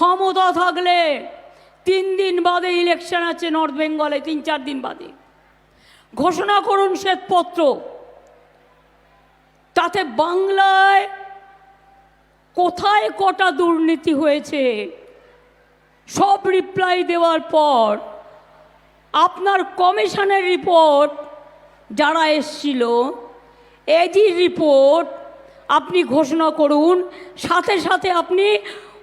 ক্ষমতা থাকলে তিন দিন বাদে ইলেকশন আছে নর্থ বেঙ্গলে তিন, চার দিন বাদে। ঘোষণা করুন শ্বেতপত্র। তাতে বাংলায় কোথায় কটা দুর্নীতি হয়েছে, সব রিপ্লাই দেওয়ার পর আপনার কমিশনের রিপোর্ট যারা এসছিল এজির রিপোর্ট আপনি ঘোষণা করুন, সাথে সাথে আপনি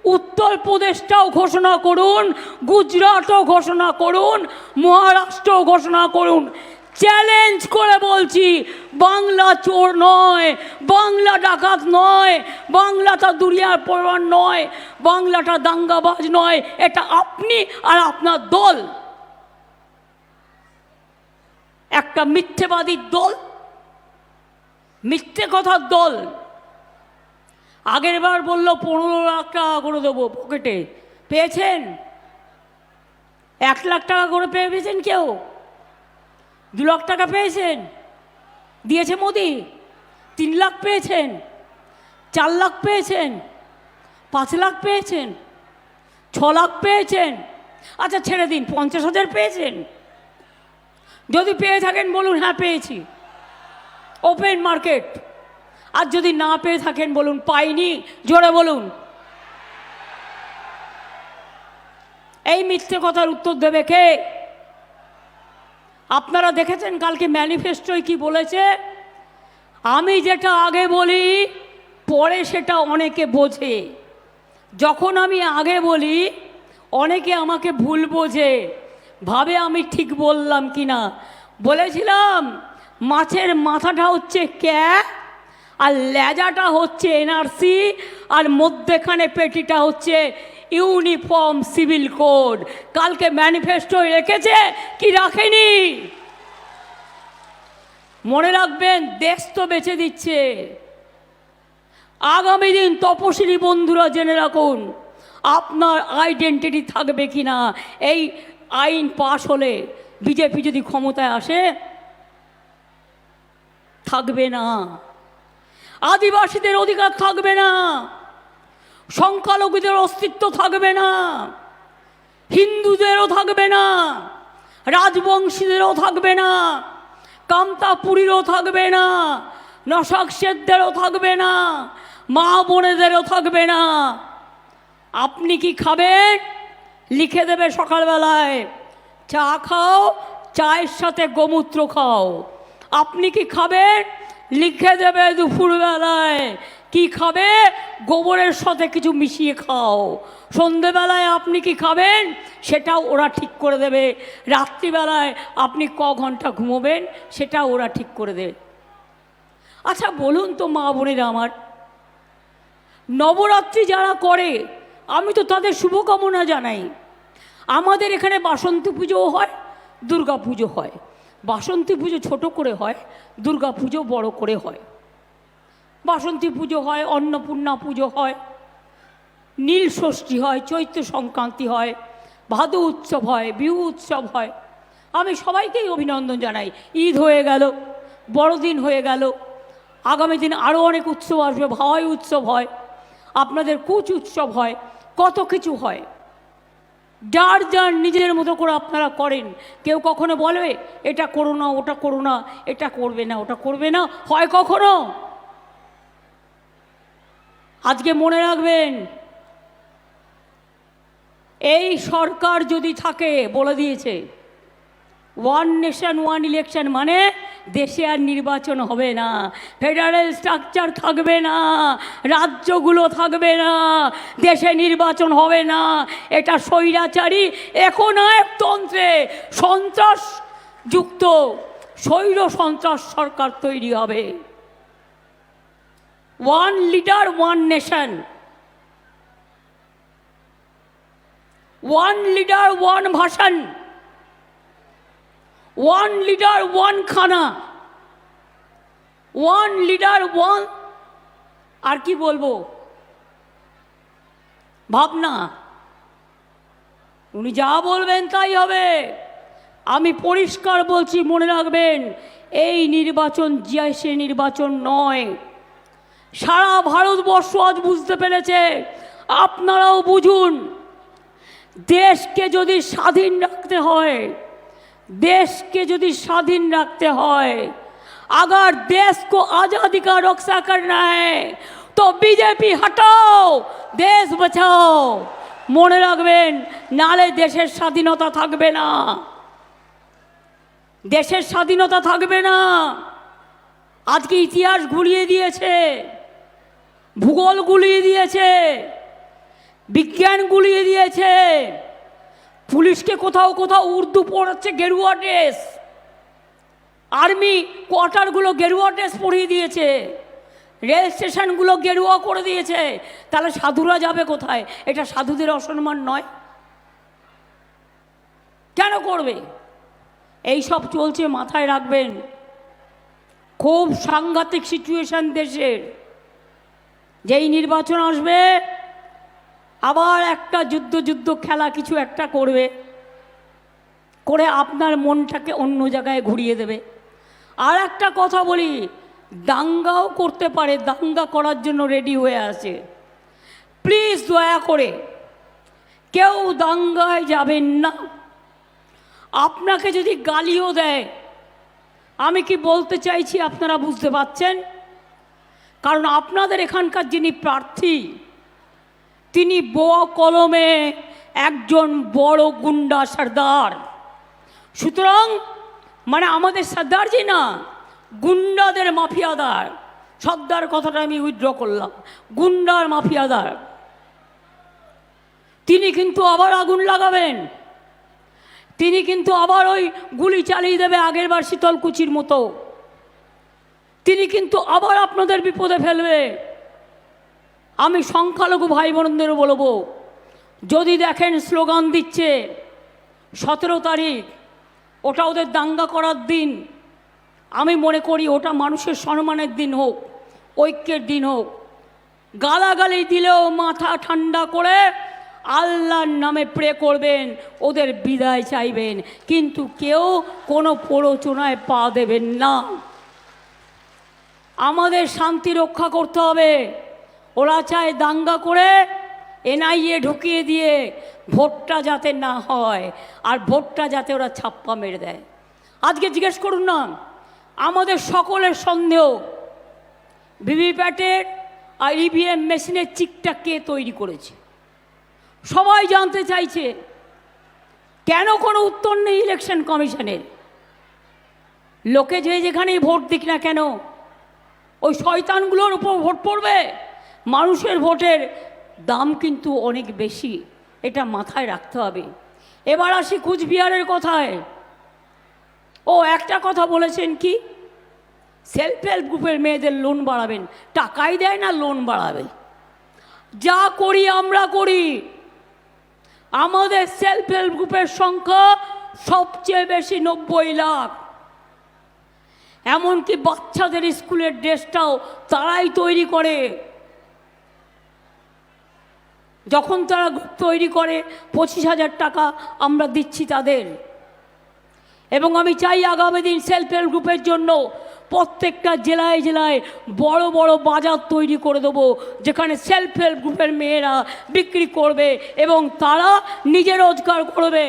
উত্তরপ্রদেশটাও ঘোষণা করুন, গুজরাটও ঘোষণা করুন, মহারাষ্ট্রও ঘোষণা করুন। চ্যালেঞ্জ করে বলছি, বাংলা চোর নয়, বাংলা ডাকাত নয়, বাংলাটা দুনিয়ার পরিবার নয়, বাংলাটা দাঙ্গাবাজ নয়, এটা আপনি আর আপনার দল। একটা মিথ্যেবাদীর দল, মিথ্যে কথার দল। আগের বার বলল, পনেরো লাখ টাকা করে দেবো পকেটে। পেয়েছেন? এক লাখ টাকা করে পেয়ে পেয়েছেন কেউ? দু লাখ টাকা পেয়েছেন? দিয়েছে মোদি? তিন লাখ পেয়েছেন? চার লাখ পেয়েছেন? পাঁচ লাখ পেয়েছেন? ছ লাখ পেয়েছেন? আচ্ছা ছেড়ে দিন, পঞ্চাশ হাজার পেয়েছেন? যদি পেয়ে থাকেন বলুন হ্যাঁ পেয়েছি। Open market. আর যদি না পেয়ে থাকেন বলুন, পাইনি, জোরে বলুন। এই মিথ্যে কথার উত্তর দেবে কে? আপনারা দেখেছেন কালকে ম্যানিফেস্টোয় কি বলেছে? আমি যেটা আগে বলি, পরে সেটা অনেকে বোঝে। যখন আমি আগে বলি, অনেকে আমাকে ভুল বোঝে। ভাবে আমি ঠিক বললাম কি না বলেছিলাম, মাছের মাথাটা হচ্ছে ক্যা? আর লেজাটা হচ্ছে এনআরসি, আর মধ্যেখানে পেটিটা হচ্ছে ইউনিফর্ম সিভিল কোড। কালকে ম্যানিফেস্টোয় রেখেছে, কি রাখেনি? মনে রাখবেন, দেশ তো বেঁচে দিচ্ছে। আগামী দিন তপশিলি বন্ধুরা জেনে রাখুন, আপনার আইডেন্টিটি থাকবে কি না? এই আইন পাশ হলে বিজেপি যদি ক্ষমতায় আসে, থাকবে না। আদিবাসীদের অধিকার থাকবে না। সংখ্যালঘুদের অস্তিত্ব থাকবে না। হিন্দুদেরও থাকবে না। রাজবংশীদেরও থাকবে না। কামতাপুরীরও থাকবে না। নশাক শেখদেরও থাকবে না। মা বোনেদেরও থাকবে না। আপনি কি খাবেন? লিখে দেবে সকালবেলায়। চা খাও, চায়ের সাথে গোমূত্র খাও। আপনি কি খাবেন? লিখে দেবে দুপুরবেলায়। কি খাবে? গোবরের সাথে কিছু মিশিয়ে খাও। সন্ধেবেলায় আপনি কি খাবেন? সেটাও ওরা ঠিক করে দেবে। রাত্রিবেলায় আপনি ক ঘণ্টা ঘুমোবেন? সেটাও ওরা ঠিক করে দেবে। আচ্ছা বলুন তো মা বোনেরা আমার, নবরাত্রি যারা করে, আমি তো তাদের শুভকামনা জানাই। আমাদের এখানে বাসন্তী পুজোও হয় দুর্গা পুজো হয়। বাসন্তী পুজো ছোট করে হয়, দুর্গা পুজো বড় করে হয়। বাসন্তী পুজো হয়, অন্নপূর্ণা পুজো হয়, নীল ষষ্ঠী হয়, চৈত্র সংক্রান্তি হয়, ভাদু উৎসব হয়, বিহু উৎসব হয়। আমি সবাইকেই অভিনন্দন জানাই। ঈদ হয়ে গেল, বড়দিন হয়ে গেল, আগামী দিন আরও অনেক উৎসব আসবে, ভাওয়াই উৎসব হয়, আপনাদের কুচ উৎসব হয়, কত কিছু হয়। যার যার নিজের মতো করে আপনারা করেন। কেউ কখনো বলবে এটা করো না, ওটা করো না, এটা করবে না, ওটা করবে না। হয় কখনো? আজকে মনে রাখবেন, এই সরকার যদি থাকে, বলে দিয়েছে ওয়ান নেশন ওয়ান ইলেকশন মানে দেশে আর নির্বাচন হবে না। ফেডারেল স্ট্রাকচার থাকবে না। রাজ্যগুলো থাকবে না। দেশে নির্বাচন হবে না। এটা স্বৈরাচারী একনায়কতন্ত্রে সন্ত্রাস যুক্ত স্বৈর সন্ত্রাস সরকার তৈরি হবে। One leader one nation one leader one ভাষণ। ওয়ান লিডার ওয়ান খানা ওয়ান লিডার ওয়ান আর কি বলব? ভাবনা। উনি যা বলবেন তাই হবে। আমি পরিষ্কার বলছি, মনে রাখবেন, এই নির্বাচন জিয়াসে নির্বাচন নয়। সারা ভারতবর্ষ আজ বুঝতে পেরেছে। আপনারাও বুঝুন। দেশকে যদি স্বাধীন রাখতে হয় देश के यदि स्वाधीन रखते হয় अगर देश को आज़ादी का रक्षा करना है तो बीजेपी हटाओ देश बचाओ মনে রাখবেন নালে দেশের স্বাধীনতা থাকবে না দেশের স্বাধীনতা থাকবে না আজকে ইতিহাস ঘুরিয়ে দিয়েছে ভূগোল গুলিয়ে দিয়েছে বিজ্ঞান গুলিয়ে দিয়েছে পুলিশকে কোথাও কোথাও উর্দু পড়াচ্ছে গেরুয়া ড্রেস। আর্মি কোয়ার্টারগুলো গেরুয়া ড্রেস পরিয়ে দিয়েছে। রেল স্টেশনগুলো গেরুয়া করে দিয়েছে। তাহলে সাধুরা যাবে কোথায়? এটা সাধুদের অসম্মান নয়। কেন করবে? এই সব চলছে মাথায় রাখবেন। খুব সাংঘাতিক সিচুয়েশন দেশের। যেই নির্বাচন আসবে আবার একটা যুদ্ধ যুদ্ধ খেলা কিছু একটা করবে, করে আপনার মনটাকে অন্য জায়গায় ঘুরিয়ে দেবে। আর একটা কথা বলি, দাঙ্গাও করতে পারে, দাঙ্গা করার জন্য রেডি হয়ে আছে। প্লিজ দয়া করে, কেউ দাঙ্গায় যাবেন না। আপনাকে যদি গালিও দেয়, আমি কি বলতে চাইছি আপনারা বুঝতে পারছেন? কারণ আপনাদের এখানকার যিনি প্রার্থী তিনি বোয়া কলমে একজন বড় গুন্ডা সর্দার। সুতরাং মানে আমাদের সর্দারজি না, গুন্ডাদের মাফিয়াদার। সর্দার কথাটা আমি উইথড্র করলাম। গুন্ডার মাফিয়াদার। তিনি কিন্তু আবার আগুন লাগাবেন। তিনি কিন্তু আবার ওই গুলি চালিয়ে দেবে আগের বার শীতলকুচির মতো। তিনি কিন্তু আবার আপনাদের বিপদে ফেলবে। আমি সংখ্যালঘু ভাই বোনদেরও বলব, যদি দেখেন স্লোগান দিচ্ছে, সতেরো তারিখ, ওটা ওদের দাঙ্গা করার দিন। আমি মনে করি ওটা মানুষের সম্মানের দিন হোক, ঐক্যের দিন হোক। গালাগালি দিলেও মাথা ঠান্ডা করে আল্লাহর নামে প্রে করবেন, ওদের বিদায় চাইবেন। কিন্তু কেউ কোনো প্ররোচনায় পা দেবেন না। আমাদের শান্তি রক্ষা করতে হবে। ওরা চায় দাঙ্গা করে এনআইএ ঢুকিয়ে দিয়ে ভোটটা যাতে না হয় আর ভোটটা যাতে ওরা ছাপ্পা মেরে দেয়। আজকে জিজ্ঞেস করুন না, আমাদের সকলের সন্দেহ ভিভিপ্যাটের আর ইভিএম মেশিনের চিকটা কে তৈরি করেছে? সবাই জানতে চাইছে, কেন কোনো উত্তর নেই ইলেকশন কমিশনের? লোকে যে যেখানেই ভোট দিক না কেন, ওই শয়তানগুলোর উপর ভোট পড়বে? মানুষের ভোটের দাম কিন্তু অনেক বেশি, এটা মাথায় রাখতে হবে। এবার আসি কুচবিহারের কথায়। ও একটা কথা বলেছেন কি? সেলফ হেল্প গ্রুপের মেয়েদের লোন বাড়াবেন। টাকাই দেয় না লোন বাড়াবে। যা করি আমরা করি। আমাদের সেলফ হেল্প গ্রুপের সংখ্যা সবচেয়ে বেশি নব্বই লাখ। এমনকি বাচ্চাদের স্কুলের ড্রেসটাও তারাই তৈরি করে। যখন তারা গ্রুপ তৈরি করে, পঁচিশ হাজার টাকা আমরা দিচ্ছি তাদের। এবং আমি চাই আগামী দিন সেলফ হেল্প গ্রুপের জন্য প্রত্যেকটা জেলায় জেলায় বড় বড় বাজার তৈরি করে দেবো, যেখানে সেলফ হেল্প গ্রুপের মেয়েরা বিক্রি করবে এবং তারা নিজে রোজগার করবে।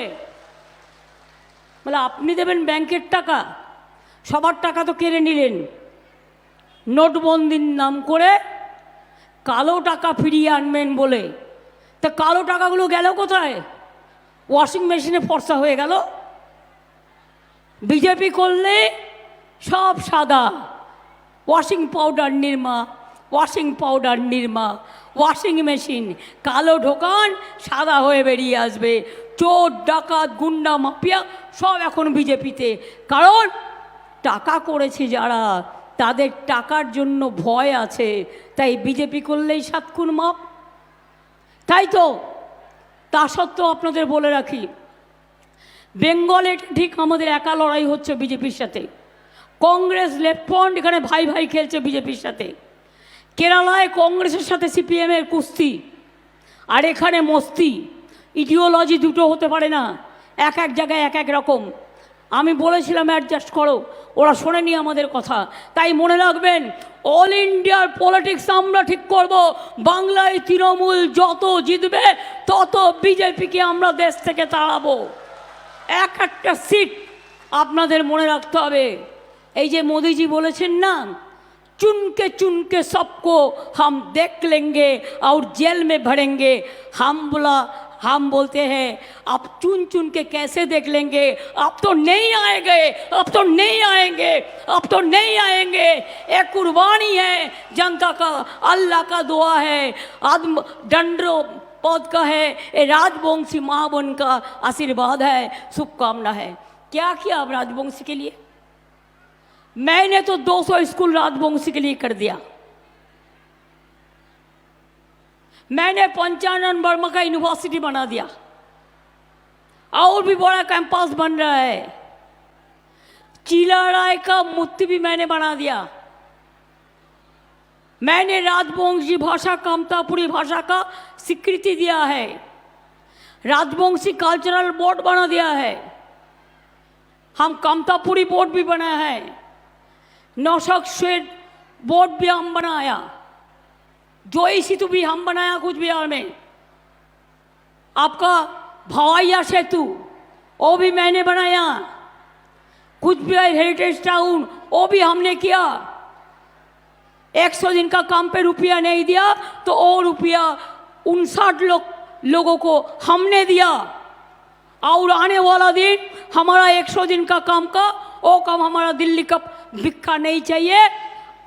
বলে, আপনি দেবেন ব্যাংকের টাকা? সবার টাকা তো কেড়ে নিলেন। নোটবন্দির নাম করে কালো টাকা ফিরিয়ে আনবেন বলে। তা কালো টাকাগুলো গেল কোথায়? ওয়াশিং মেশিনে ফর্সা হয়ে গেল। বিজেপি করলে সব সাদা। Washing powder Nirma washing powder Nirma washing machine কালো ঢোকান, সাদা হয়ে বেরিয়ে আসবে। চোর, ডাকাত, গুন্ডা, মাফিয়া সব এখন বিজেপিতে। কারণ টাকা করেছে যারা, তাদের টাকার জন্য ভয় আছে। তাই বিজেপি করলেই সাতক্ষণ মাপ। তাই তো, তা সত্ত্বেও আপনাদের বলে রাখি, বেঙ্গলে ঠিক আমাদের একা লড়াই হচ্ছে বিজেপির সাথে। কংগ্রেস লেফট ফ্রন্ট এখানে ভাই ভাই খেলছে বিজেপির সাথে। কেরালায় কংগ্রেসের সাথে সিপিএমের কুস্তি, আর এখানে মস্তি। ইডিওলজি দুটো হতে পারে না, এক এক জায়গায় এক এক রকম। আমি বলেছিলাম অ্যাডজাস্ট করো ওরা শোনেনি আমাদের কথা তাই মনে রাখবেন অল ইন্ডিয়ার পলিটিক্স আমরা ঠিক করব বাংলায় তৃণমূল যত জিতবে তত বিজেপিকে আমরা দেশ থেকে তাড়াবো এক একটা সিট আপনাদের মনে রাখতে হবে এই যে মোদিজি বলেছেন না चुन के चुन के सबको हम देख लेंगे और जेल में भरेंगे हम बोला हम बोलते हैं, आप चुन चुन के कैसे देख लेंगे? आप तो नहीं आएँगे अब तो नहीं आएँगे अब तो नहीं आएँगे। एक कुर्बानी है जनता का, अल्लाह का दुआ है। आदम डंडो पौध का है। ये राजवंशी माँ बन का आशीर्वाद है, शुभकामना है। क्या किया आप राजवंशी के लिए? मैंने तो 200 स्कूल राजवंशी के लिए कर दिया। मैंने पंचानन वर्मा का यूनिवर्सिटी बना दिया। और भी बड़ा कैंपस बन रहा है। चीला राय का मूर्ति भी मैंने बना दिया। मैंने राजवंशी भाषा कामतापुरी भाषा का स्वीकृति दिया है। राजवंशी कल्चरल बोर्ड बना दिया है। हम कामतापुरी बोर्ड भी बनाया है। नौशक शेड बोर्ड भी हम बनाया। जोई सेतु भी हम बनाया कुछ बिहार में आपका भवाइया सेतु वो भी मैंने बनाया कुछ बिहार हेरिटेज टाउन वो भी हमने किया एक सौ दिन का काम पे रुपया नहीं दिया तो वो रुपया उनसाठ लोग लोगों को हमने दिया और आने वाला दिन हमारा 100 दिन का काम का वो काम हमारा दिल्ली का भिक्खा नहीं चाहिए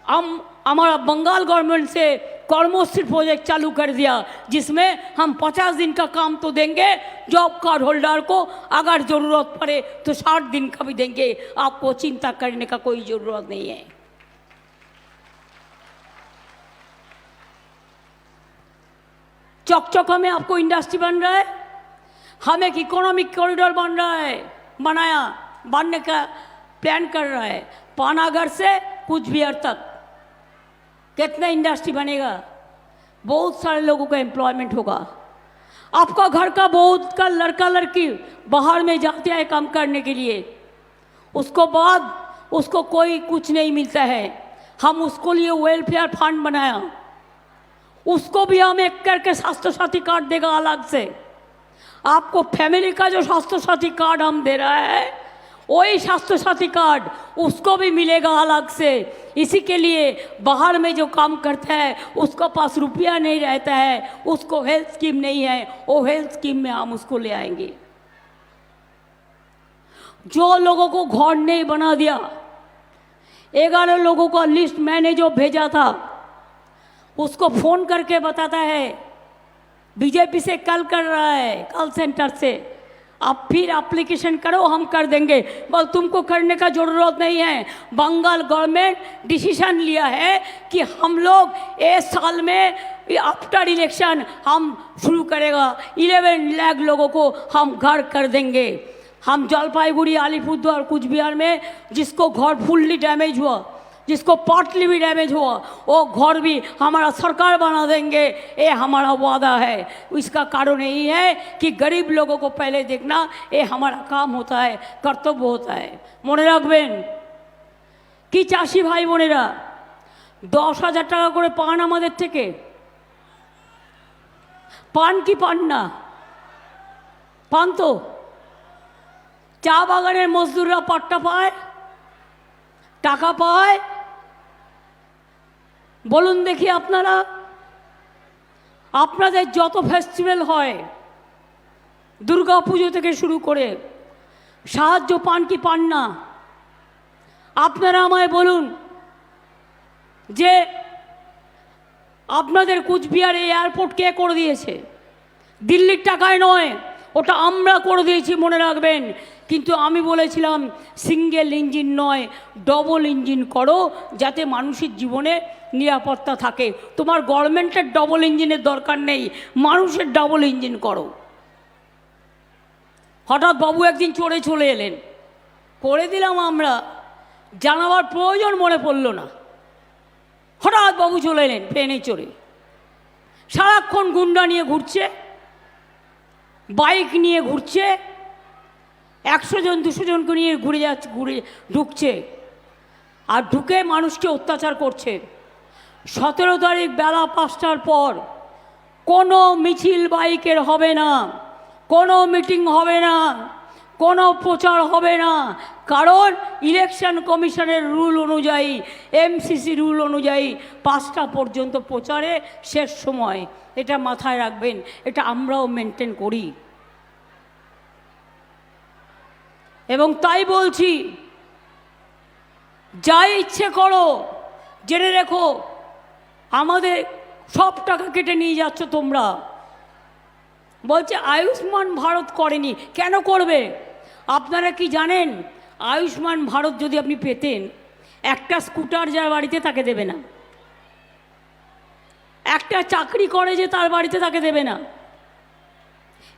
हम हमारा बंगाल गवर्नमेंट से कर्मोश्री प्रोजेक्ट चालू कर दिया, जिसमें हम 50 दिन का काम तो देंगे जॉब कार्ड होल्डर को अगर ज़रूरत पड़े तो 60 दिन का भी देंगे। आपको चिंता करने का कोई ज़रूरत नहीं है। चौकचौका में आपको इंडस्ट्री बन रहा है, हम एक इकोनॉमिक कॉरिडोर बन रहा है, बनाया, बनने का प्लान कर रहा है। पानागढ़ से कुछ बिहार तक। कितना इंडस्ट्री बनेगा? बहुत सारे लोगों का एम्प्लॉयमेंट होगा। आपका घर का बहुत का लड़का लड़की बाहर में जाते हैं काम करने के लिए। उसको बाद उसको कोई कुछ नहीं मिलता है। हम उसको लिए वेलफेयर फंड बनाया। उसको भी हम एक करके स्वास्थ्य साथी कार्ड देगा अलग से। आपको फैमिली का जो स्वास्थ्य साथी कार्ड हम दे रहा है वही स्वास्थ्य साथी कार्ड उसको भी मिलेगा अलग से। इसी के लिए बाहर में जो काम करता है, उसका पास रुपया नहीं रहता है, उसको हेल्थ स्कीम नहीं है, वो हेल्थ स्कीम में हम उसको ले आएँगे। जो लोगों को घर नहीं बना दिया ग्यारह लोगों का लिस्ट मैंने जो भेजा था, उसको फ़ोन करके बताता है, बीजेपी से कल कर रहा है, कॉल सेंटर से। आप फिर एप्लीकेशन करो, हम कर देंगे। बस तुमको करने का ज़रूरत नहीं है। बंगाल गवर्नमेंट डिसीज़न लिया है कि हम लोग इस साल में आफ्टर इलेक्शन हम शुरू करेगा। 11 लाख लोगों को हम घर कर देंगे। हम जलपाईगुड़ी अलीपुरद्वार कुछ बिहार में जिसको घर फुल्ली डैमेज हुआ जिसको पार्टली भी डैमेज हुआ वो घर भी हमारा सरकार बना देंगे ये हमारा वादा है इसका कारण यही है कि गरीब लोगों को पहले देखना ये हमारा काम होता है कर्तव्य होता है মনে রাখবেন কি চাষি ভাই বোনেরা দশ হাজার টাকা করে পান আমাদের থেকে পান কি পান না পান তো চা বাগানের মজদুররা পাট্টা পায় টাকা পায় বলুন দেখি আপনারা। আপনাদের যত ফেস্টিভ্যাল হয়, দুর্গা পুজো থেকে শুরু করে, সাহায্য পান কি পান না, আপনারা আমায় বলুন যে আপনাদের কুচবিহারে এয়ারপোর্ট কে করে দিয়েছে? দিল্লির টাকায় নয় ওটা আমরা করে দিয়েছি, মনে রাখবেন। কিন্তু আমি বলেছিলাম সিঙ্গেল ইঞ্জিন নয় ডবল ইঞ্জিন করো, যাতে মানুষের জীবনে নিরাপত্তা থাকে। তোমার গভর্নমেন্টের ডবল ইঞ্জিনের দরকার নেই, মানুষের ডবল ইঞ্জিন করো। হঠাৎ বাবু একদিন চড়ে চলে এলেন। করে দিলাম আমরা। জানাবার প্রয়োজন মনে পড়ল না। হঠাৎ বাবু চলে এলেন, ট্রেনে চড়ে। সারাক্ষণ গুন্ডা নিয়ে ঘুরছে। বাইক নিয়ে ঘুরছে, একশো জন, দুশো জনকে নিয়ে ঘুরে যাচ্ছে, ঘুরে ঢুকছে। আর ঢুকে মানুষকে অত্যাচার করছে। সতেরো তারিখ বেলা পাঁচটার পর কোনো মিছিল বাইকের হবে না, কোনো মিটিং হবে না। কোনো প্রচার হবে না। কারণ ইলেকশন কমিশনের রুল অনুযায়ী এমসিসি রুল অনুযায়ী পাঁচটা পর্যন্ত প্রচারে শেষ সময়। এটা মাথায় রাখবেন, এটা আমরাও মেনটেন করি। এবং তাই বলছি, যা ইচ্ছে করো, জেনে রেখো, আমাদের সব টাকা কেটে নিয়ে যাচ্ছ তোমরা। বলছে, আয়ুষ্মান ভারত করেনি, কেন করবে? আপনারা কি জানেন, আয়ুষ্মান ভারত যদি আপনি পেতেন, একটা স্কুটার যার বাড়িতে তাকে দেবে না। একটা চাকরি করে যে তার বাড়িতে তাকে দেবে না।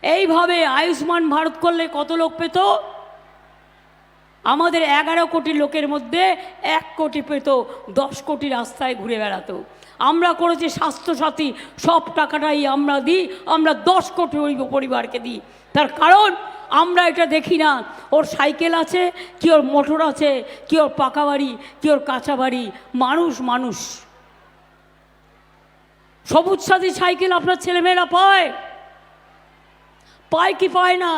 এইভাবে আয়ুষ্মান ভারত করলে কত লোক পেত? আমাদের এগারো কোটি লোকের মধ্যে এক কোটি পেত, দশ কোটি রাস্তায় ঘুরে বেড়াতো। আমরা করেছি স্বাস্থ্যসাথী, সব টাকাটাই আমরা দিই, আমরা দশ কোটি পরিবারকে দিই। তার কারণ আমরা এটা দেখি না। ওর সাইকেল আছে, কি ওর মোটর আছে, কি ওর পাকা বাড়ি, কি ওর কাঁচা বাড়ি, মানুষ মানুষ। সবুজ সাথী সাইকেল আপনার ছেলেমেয়েরা পায়। পায় কি পায় না?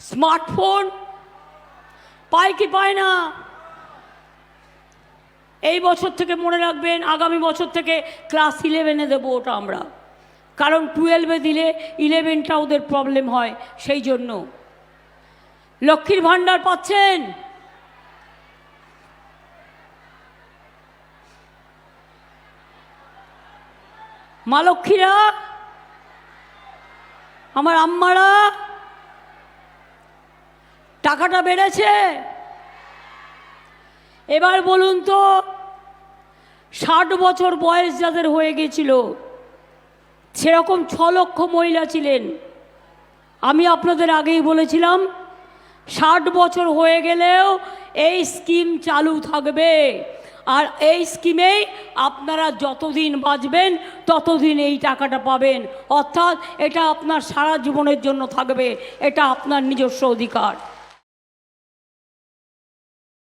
স্মার্টফোন পায় কি পায় না? এই বছর থেকে মনে রাখবেন, আগামী বছর থেকে ক্লাস ইলেভেনে দেবো ওটা আমরা। কারণ টুয়েলভে দিলে ইলেভেনটা ওদের প্রবলেম হয়, সেই জন্য। লক্ষ্মীর ভাণ্ডার পাচ্ছেন। মা লক্ষ্মীরা, আমার আম্মারা, টাকাটা বেড়েছে। এবার বলুন তো, ষাট বছর বয়স যাদের হয়ে গেছিল সেরকম ছ লক্ষ মহিলা ছিলেন। আমি আপনাদের আগেই বলেছিলাম, ষাট বছর হয়ে গেলেও এই স্কিম চালু থাকবে। আর এই স্কিমেই আপনারা যতদিন বাঁচবেন, ততদিন এই টাকাটা পাবেন। অর্থাৎ এটা আপনার সারা জীবনের জন্য থাকবে, এটা আপনার নিজস্ব অধিকার।